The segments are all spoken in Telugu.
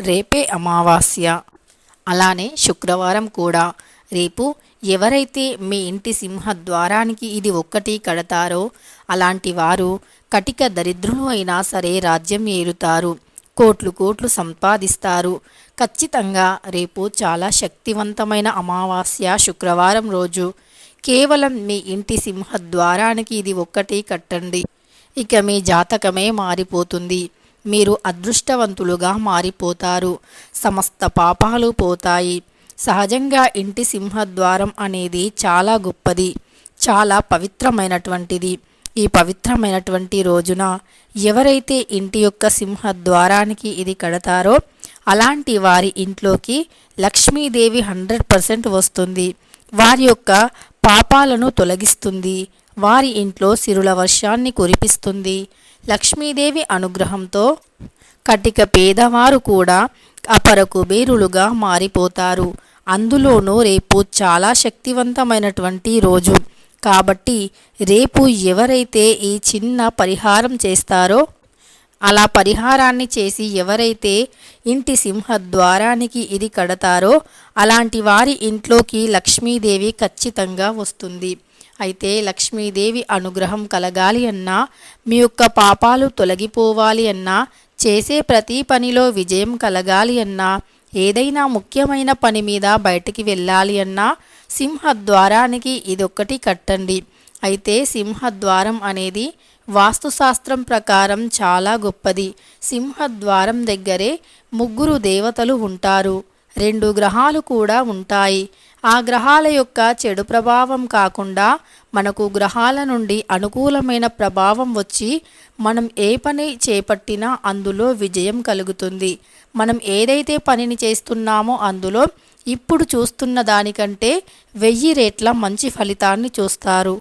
రేపే అమావాస్య. అలానే శుక్రవారం కూడా. రేపు ఎవరైతే మీ ఇంటి సింహద్వారానికి ఇది ఒక్కటి కడతారో అలాంటి వారు కటిక దరిద్రులు అయినా సరే రాజ్యం ఏలుతారు కోట్లు కోట్లు సంపాదిస్తారు. ఖచ్చితంగా రేపు చాలా శక్తివంతమైన అమావాస్య శుక్రవారం రోజు. కేవలం మీ ఇంటి సింహద్వారానికి ఇది ఒక్కటి కట్టండి. ఇక మీ జాతకమే మారిపోతుంది. మీరు అదృష్టవంతులుగా మారిపోతారు. సమస్త పాపాలు పోతాయి. సహజంగా ఇంటి సింహద్వారం అనేది చాలా గొప్పది. చాలా పవిత్రమైనటువంటిది. ఈ పవిత్రమైనటువంటి రోజున ఎవరైతే ఇంటి యొక్క సింహద్వారానికి ఇది కడతారో అలాంటి వారి ఇంట్లోకి లక్ష్మీదేవి హండ్రెడ్ పర్సెంట్ వస్తుంది. వారి యొక్క పాపాలను తొలగిస్తుంది. వారి ఇంట్లో సిరుల వర్షాన్ని కురిపిస్తుంది. లక్ష్మీదేవి అనుగ్రహంతో కటిక పేదవారు కూడా అపర కుబేరులుగా మారిపోతారు. అందులోనూ రేపు చాలా శక్తివంతమైనటువంటి రోజు. కాబట్టి రేపు ఎవరైతే ఈ చిన్న పరిహారం చేస్తారో అలా పరిహారాన్ని చేసి ఎవరైతే ఇంటి సింహద్వారానికి ఇది కడతారో అలాంటి వారి ఇంట్లోకి లక్ష్మీదేవి ఖచ్చితంగా వస్తుంది. అయితే లక్ష్మీదేవి అనుగ్రహం కలగాలి అన్నా మీ యొక్క పాపాలు తొలగిపోవాలి అన్నా చేసే ప్రతి పనిలో విజయం కలగాలి అన్నా ఏదైనా ముఖ్యమైన పని మీద బయటికి వెళ్ళాలి అన్నా సింహద్వారానికి ఇదొక్కటి కట్టండి. అయితే సింహద్వారం అనేది వాస్తుశాస్త్రం ప్రకారం చాలా గొప్పది. సింహద్వారం దగ్గరే ముగ్గురు దేవతలు ఉంటారు. రెండు గ్రహాలు కూడా ఉంటాయి. ఆ గ్రహాల యొక్క చెడు ప్రభావం కాకుండా మనకు గ్రహాల నుండి అనుకూలమైన ప్రభావం వచ్చి మనం ఏ పని చేపట్టినా అందులో విజయం కలుగుతుంది. మనం ఏదైతే పనిని చేస్తున్నామో అందులో ఇప్పుడు చూస్తున్న దానికంటే వెయ్యి రేట్ల మంచి ఫలితాన్ని చూస్తారు.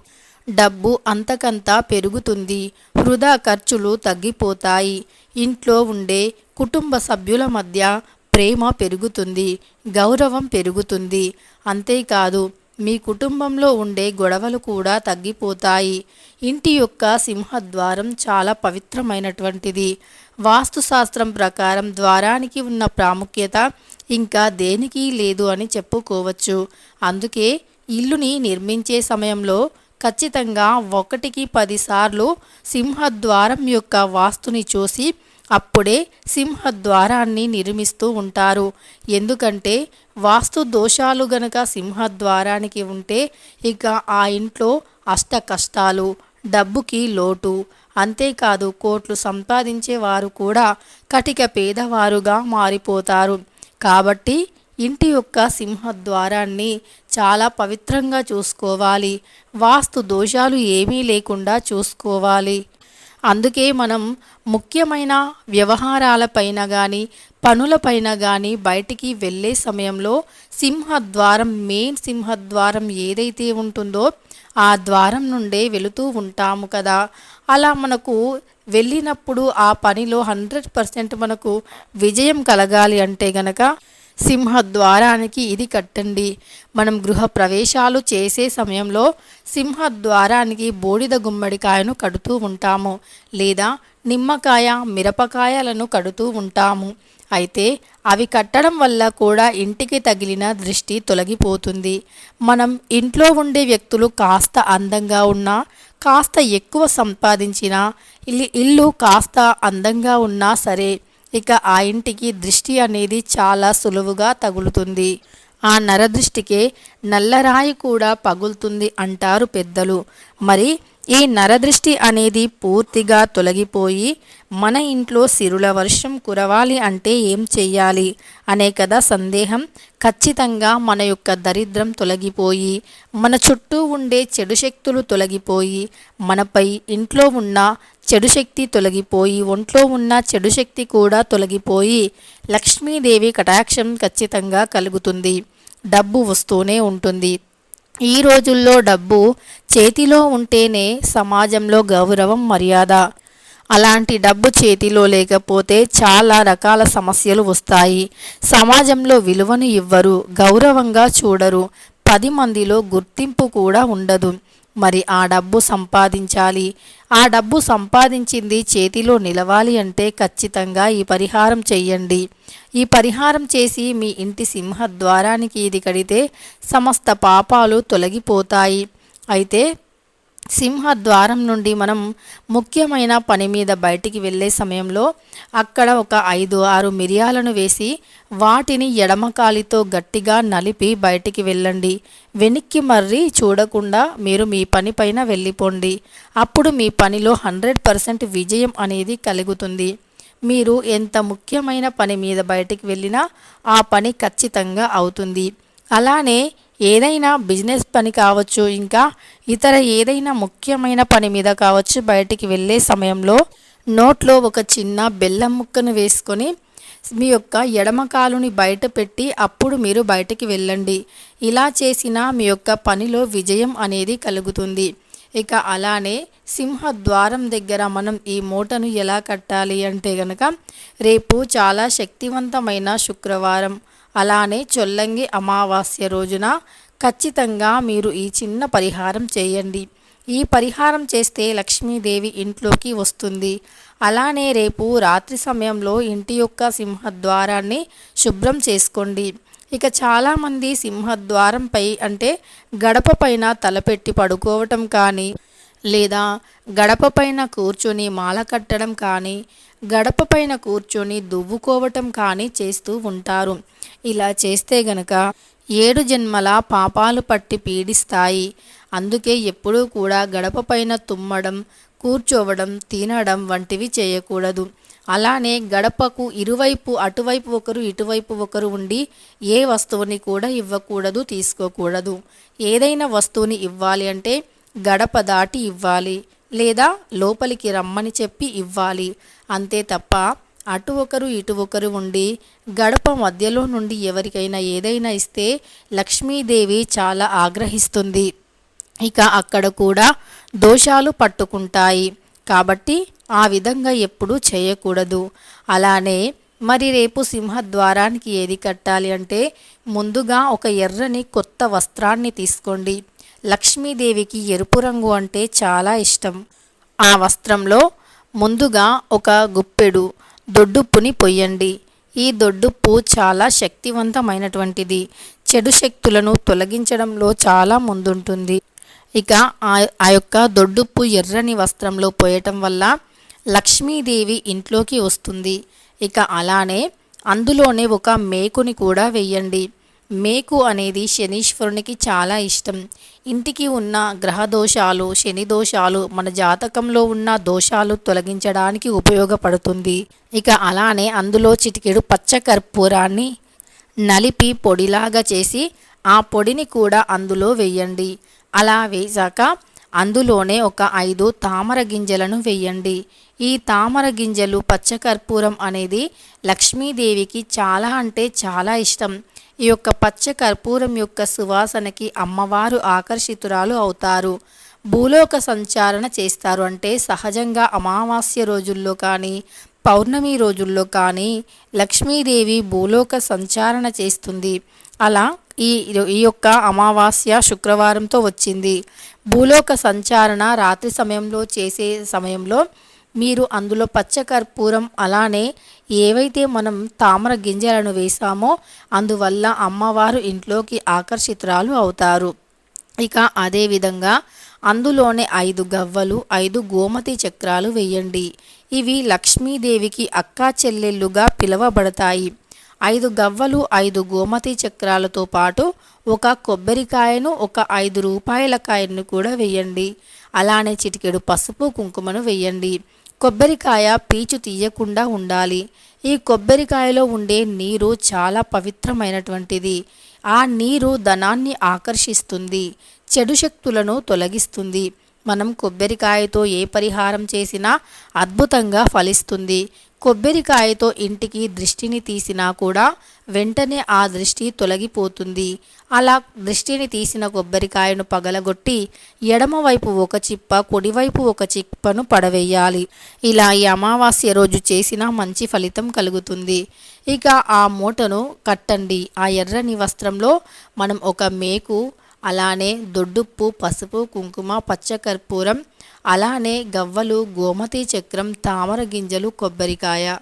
డబ్బు అంతకంతా పెరుగుతుంది. వృధా ఖర్చులు తగ్గిపోతాయి. ఇంట్లో ఉండే కుటుంబ సభ్యుల మధ్య ప్రేమ పెరుగుతుంది గౌరవం పెరుగుతుంది. అంతేకాదు మీ కుటుంబంలో ఉండే గొడవలు కూడా తగ్గిపోతాయి. ఇంటి యొక్క సింహద్వారం చాలా పవిత్రమైనటువంటిది. వాస్తుశాస్త్రం ప్రకారం ద్వారానికి ఉన్న ప్రాముఖ్యత ఇంకా దేనికి లేదు అని చెప్పుకోవచ్చు. అందుకే ఇల్లుని నిర్మించే సమయంలో ఖచ్చితంగా ఒకటికి పదిసార్లు సింహద్వారం యొక్క వాస్తుని చూసి అప్పుడే సింహద్వారాన్ని నిర్మిస్తూ ఉంటారు. ఎందుకంటే వాస్తు దోషాలు గనక సింహద్వారానికి ఉంటే ఇక ఆ ఇంట్లో అష్ట కష్టాలు డబ్బుకి లోటు అంతేకాదు కోట్లు సంపాదించేవారు కూడా కటిక పేదవారుగా మారిపోతారు. కాబట్టి ఇంటి యొక్క సింహద్వారాన్ని చాలా పవిత్రంగా చూసుకోవాలి. వాస్తు దోషాలు ఏమీ లేకుండా చూసుకోవాలి. అందుకే మనం ముఖ్యమైన వ్యవహారాలపైన కానీ పనులపైన కానీ బయటికి వెళ్ళే సమయంలో సింహద్వారం మెయిన్ సింహద్వారం ఏదైతే ఉంటుందో ఆ ద్వారం నుండే వెళుతూ ఉంటాము కదా. అలా మనకు వెళ్ళినప్పుడు ఆ పనిలో హండ్రెడ్ పర్సెంట్ మనకు విజయం కలగాలి అంటే గనక సింహద్వారానికి ఇది కట్టండి. మనం గృహ ప్రవేశాలు చేసే సమయంలో సింహద్వారానికి బూడిద గుమ్మడికాయను కడుతూ ఉంటాము లేదా నిమ్మకాయ మిరపకాయలను కడుతూ ఉంటాము. అయితే అవి కట్టడం వల్ల కూడా ఇంటికి తగిలిన దృష్టి తొలగిపోతుంది. మనం ఇంట్లో ఉండే వ్యక్తులు కాస్త అందంగా ఉన్నా కాస్త ఎక్కువ సంపాదించినా ఇల్లు కాస్త అందంగా ఉన్నా సరే ఇక ఆ ఇంటికి దృష్టి అనేది చాలా సులువుగా తగులుతుంది. ఆ నరదృష్టికే నల్లరాయి కూడా పగులుతుంది అంటారు పెద్దలు. మరి ఈ నరదృష్టి అనేది పూర్తిగా తొలగిపోయి మన ఇంట్లో సిరుల వర్షం కురవాలి అంటే ఏం చెయ్యాలి అనే కదా సందేహం. ఖచ్చితంగా మన యొక్క దరిద్రం తొలగిపోయి మన చుట్టూ ఉండే చెడు శక్తులు తొలగిపోయి మనపై ఇంట్లో ఉన్న చెడు శక్తి తొలగిపోయి ఒంట్లో ఉన్న చెడు శక్తి కూడా తొలగిపోయి లక్ష్మీదేవి కటాక్షం ఖచ్చితంగా కలుగుతుంది. డబ్బు వస్తూనే ఉంటుంది. ఈ రోజుల్లో డబ్బు చేతిలో ఉంటేనే సమాజంలో గౌరవం మర్యాద. అలాంటి డబ్బు చేతిలో లేకపోతే చాలా రకాల సమస్యలు వస్తాయి. సమాజంలో విలువను ఇవ్వరు గౌరవంగా చూడరు. పది మందిలో గుర్తింపు కూడా ఉండదు. మరి ఆ డబ్బు సంపాదించాలి. ఆ డబ్బు సంపాదించింది చేతిలో నిలవాలి అంటే ఖచ్చితంగా ఈ పరిహారం చెయ్యండి. ఈ పరిహారం చేసి మీ ఇంటి సింహద్వారానికి ఇది కడితే సమస్త పాపాలు తొలగిపోతాయి. అయితే సింహ ద్వారం నుండి మనం ముఖ్యమైన పని మీద బయటికి వెళ్ళే సమయంలో అక్కడ ఒక ఐదు ఆరు మిరియాలను వేసి వాటిని ఎడమకాలితో గట్టిగా నలిపి బయటికి వెళ్ళండి. వెనక్కి మర్రి చూడకుండా మీరు మీ పని పైన వెళ్ళిపోండి. అప్పుడు మీ పనిలో హండ్రెడ్ పర్సెంట్ విజయం అనేది కలుగుతుంది. మీరు ఎంత ముఖ్యమైన పని మీద బయటికి వెళ్ళినా ఆ పని ఖచ్చితంగా అవుతుంది. అలానే ఏదైనా బిజినెస్ పని కావచ్చు ఇంకా ఇతర ఏదైనా ముఖ్యమైన పని మీద కావచ్చు బయటికి వెళ్ళే సమయంలో నోట్లో ఒక చిన్న బెల్లం ముక్కను వేసుకొని మీ యొక్క ఎడమ కాలుని బయట పెట్టి అప్పుడు మీరు బయటికి వెళ్ళండి. ఇలా చేసిన మీ యొక్క పనిలో విజయం అనేది కలుగుతుంది. ఇక అలానే సింహ ద్వారం దగ్గర మనం ఈ మూటను ఎలా కట్టాలి అంటే గనక రేపు చాలా శక్తివంతమైన శుక్రవారం. అలానే చొల్లంగి అమావాస్య రోజున ఖచ్చితంగా మీరు ఈ చిన్న పరిహారం చేయండి. ఈ పరిహారం చేస్తే లక్ష్మీదేవి ఇంట్లోకి వస్తుంది. అలానే రేపు రాత్రి సమయంలో ఇంటి యొక్క సింహద్వారాన్ని శుభ్రం చేసుకోండి. ఇక చాలామంది సింహద్వారంపై అంటే గడప పైన తలపెట్టి పడుకోవటం కానీ లేదా గడప పైన కూర్చొని మాల కట్టడం కానీ గడప పైన కూర్చొని దువ్వుకోవటం కానీ చేస్తూ ఉంటారు. ఇలా చేస్తే గనక ఏడు జన్మల పాపాలు పట్టి పీడిస్తాయి. అందుకే ఎప్పుడూ కూడా గడప పైన తుమ్మడం కూర్చోవడం తినడం వంటివి చేయకూడదు. అలానే గడపకు ఇరువైపు అటువైపు ఒకరు ఇటువైపు ఒకరు ఉండి ఏ వస్తువుని కూడా ఇవ్వకూడదు తీసుకోకూడదు. ఏదైనా వస్తువుని ఇవ్వాలి అంటే గడప దాటి ఇవ్వాలి. లేదా లోపలికి రమ్మని చెప్పి ఇవ్వాలి. అంతే తప్ప అటు ఒకరు ఇటు ఒకరు ఉండి గడప మధ్యలో నుండి ఎవరికైనా ఏదైనా ఇస్తే లక్ష్మీదేవి చాలా ఆగ్రహిస్తుంది. ఇక అక్కడ కూడా దోషాలు పట్టుకుంటాయి. కాబట్టి ఆ విధంగా ఎప్పుడూ చేయకూడదు. అలానే మరి రేపు సింహద్వారానికి ఏది కట్టాలి అంటే ముందుగా ఒక ఎర్రని కొత్త వస్త్రాన్ని తీసుకోండి. లక్ష్మీదేవికి ఎరుపు రంగు అంటే చాలా ఇష్టం. ఆ వస్త్రంలో ముందుగా ఒక గుప్పెడు దొడ్డుప్పుని పొయ్యండి. ఈ దొడ్డుప్పు చాలా శక్తివంతమైనటువంటిది. చెడు శక్తులను తొలగించడంలో చాలా ముందుంటుంది. ఇక ఆ ఆ యొక్క దొడ్డుప్పు ఎర్రని వస్త్రంలో పోయటం వల్ల లక్ష్మీదేవి ఇంట్లోకి వస్తుంది. ఇక అలానే అందులోనే ఒక మేకుని కూడా వెయ్యండి మేకు అనేది శనీశ్వరునికి చాలా ఇష్టం. ఇంటికి ఉన్న గ్రహ దోషాలు శని దోషాలు మన జాతకంలో ఉన్న దోషాలు తొలగించడానికి ఉపయోగపడుతుంది. ఇక అలానే అందులో చిటికెడు పచ్చ కర్పూరాన్ని నలిపి పొడిలాగా చేసి ఆ పొడిని కూడా అందులో వేయండి. అలా వేశాక అందులోనే ఒక ఐదు తామర గింజలను వేయండి. ఈ తామర గింజలు పచ్చకర్పూరం అనేది లక్ష్మీదేవికి చాలా అంటే చాలా ఇష్టం. ఈ యొక్క పచ్చ కర్పూరం యొక్క సువాసనకి అమ్మవారు ఆకర్షితురాలు అవుతారు. భూలోక సంచారణ చేస్తారు. అంటే సహజంగా అమావాస్య రోజుల్లో కానీ పౌర్ణమి రోజుల్లో కానీ లక్ష్మీదేవి భూలోక సంచారణ చేస్తుంది. అలా ఈ ఈ యొక్క అమావాస్య శుక్రవారంతో వచ్చింది. భూలోక సంచారణ రాత్రి సమయంలో చేసే సమయంలో మీరు అందులో పచ్చకర్పూరం అలానే ఏవైతే మనం తామర గింజలను వేసామో అందువల్ల అమ్మవారు ఇంట్లోకి ఆకర్షితురాలు అవుతారు. ఇక అదేవిధంగా అందులోనే ఐదు గవ్వలు ఐదు గోమతి చక్రాలు వేయండి. ఇవి లక్ష్మీదేవికి అక్కా చెల్లెళ్ళుగా పిలువబడతాయి. ఐదు గవ్వలు ఐదు గోమతి చక్రాలతో పాటు ఒక కొబ్బరికాయను ఒక ఐదు రూపాయల కాయను కూడా వేయండి. అలానే చిటికెడు పసుపు కుంకుమను వేయండి. కొబ్బరికాయ పీచు తీయకుండా ఉండాలి. ఈ కొబ్బరికాయలో ఉండే నీరు చాలా పవిత్రమైనటువంటిది. ఆ నీరు ధనాన్ని ఆకర్షిస్తుంది చెడు శక్తులను తొలగిస్తుంది. మనం కొబ్బరికాయతో ఏ పరిహారం చేసినా అద్భుతంగా ఫలిస్తుంది. కొబ్బరికాయతో ఇంటికి దృష్టిని తీసినా కూడా వెంటనే ఆ దృష్టి తొలగిపోతుంది. అలా దృష్టిని తీసిన కొబ్బరికాయను పగలగొట్టి ఎడమవైపు ఒక చిప్ప కుడివైపు ఒక చిప్పను పడవేయాలి. ఇలా ఈ అమావాస్య రోజు చేసిన మంచి ఫలితం కలుగుతుంది. ఇక ఆ మూటను కట్టండి. ఆ ఎర్రని వస్త్రంలో మనం ఒక మేకు అలానే దొడ్డుప్పు పసుపు కుంకుమ పచ్చకర్పూరం అలానే గవ్వలు గోమతి చక్రం తామర గింజలు కొబ్బరికాయ.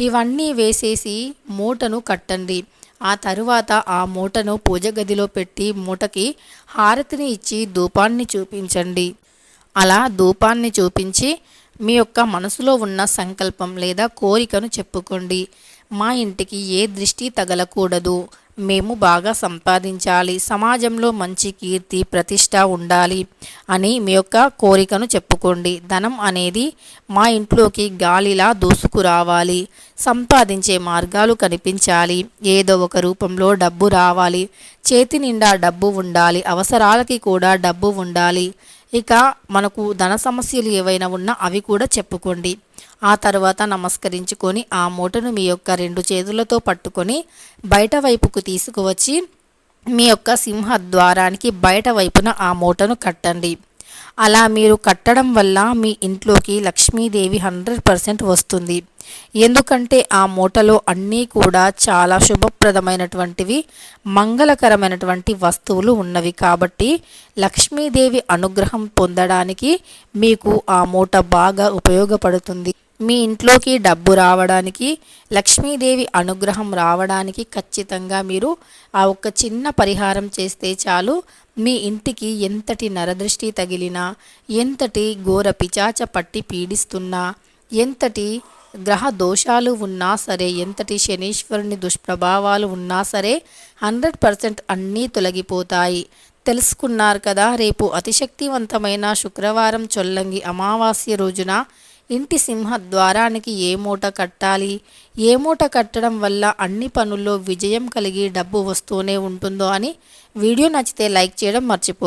ఇవన్నీ వేసేసి మూటను కట్టండి. ఆ తరువాత ఆ మూటను పూజ గదిలో పెట్టి మూటకి హారతిని ఇచ్చి ధూపాన్ని చూపించండి. అలా ధూపాన్ని చూపించి మీ యొక్క మనసులో ఉన్న సంకల్పం లేదా కోరికను చెప్పుకోండి. మా ఇంటికి ఏ దృష్టి తగలకూడదు. మేము బాగా సంపాదించాలి సమాజంలో మంచి కీర్తి ప్రతిష్ట ఉండాలి అని మీ యొక్క కోరికను చెప్పుకోండి. ధనం అనేది మా ఇంట్లోకి గాలిలా దూసుకురావాలి సంపాదించే మార్గాలు కనిపించాలి ఏదో ఒక రూపంలో డబ్బు రావాలి చేతి నిండా డబ్బు ఉండాలి అవసరాలకి కూడా డబ్బు ఉండాలి. ఇక మనకు ధన సమస్యలు ఏవైనా ఉన్నా అవి కూడా చెప్పుకోండి. ఆ తర్వాత నమస్కరించుకొని ఆ మూటను మీ యొక్క రెండు చేతులతో పట్టుకొని బయట వైపుకు తీసుకువచ్చి మీ యొక్క సింహ ద్వారానికి బయట వైపున ఆ మూటను కట్టండి. అలా మీరు కట్టడం వల్ల మీ ఇంట్లోకి లక్ష్మీదేవి హండ్రెడ్ పర్సెంట్ వస్తుంది. ఎందుకంటే ఆ మూటలో అన్నీ కూడా చాలా శుభప్రదమైనటువంటివి మంగళకరమైనటువంటి వస్తువులు ఉన్నవి కాబట్టి లక్ష్మీదేవి అనుగ్రహం పొందడానికి మీకు ఆ మూట బాగా ఉపయోగపడుతుంది. మీ ఇంట్లోకి డబ్బు రావడానికి లక్ష్మీదేవి అనుగ్రహం రావడానికి ఖచ్చితంగా మీరు ఆ ఒక్క చిన్న పరిహారం చేస్తే చాలు. మీ ఇంటికి ఎంతటి నరదృష్టి తగిలినా ఎంతటి ఘోర పిచాచ పట్టి పీడిస్తున్నా ఎంతటి గ్రహ దోషాలు ఉన్నా సరే ఎంతటి శనీశ్వరుని దుష్ప్రభావాలు ఉన్నా సరే హండ్రెడ్ పర్సెంట్ అన్నీ తొలగిపోతాయి. తెలుసుకున్నారు కదా రేపు అతిశక్తివంతమైన శుక్రవారం చొల్లంగి అమావాస్య రోజున ఇంటి సింహ ద్వారానికి ఏ మూట కట్టాలి? ఏ మూట కట్టడం వల్ల అన్ని పనుల్లో విజయం కలిగి డబ్బు వస్తూనే ఉంటుందో అని వీడియో నచ్చితే లైక్ చేయడం మర్చిపో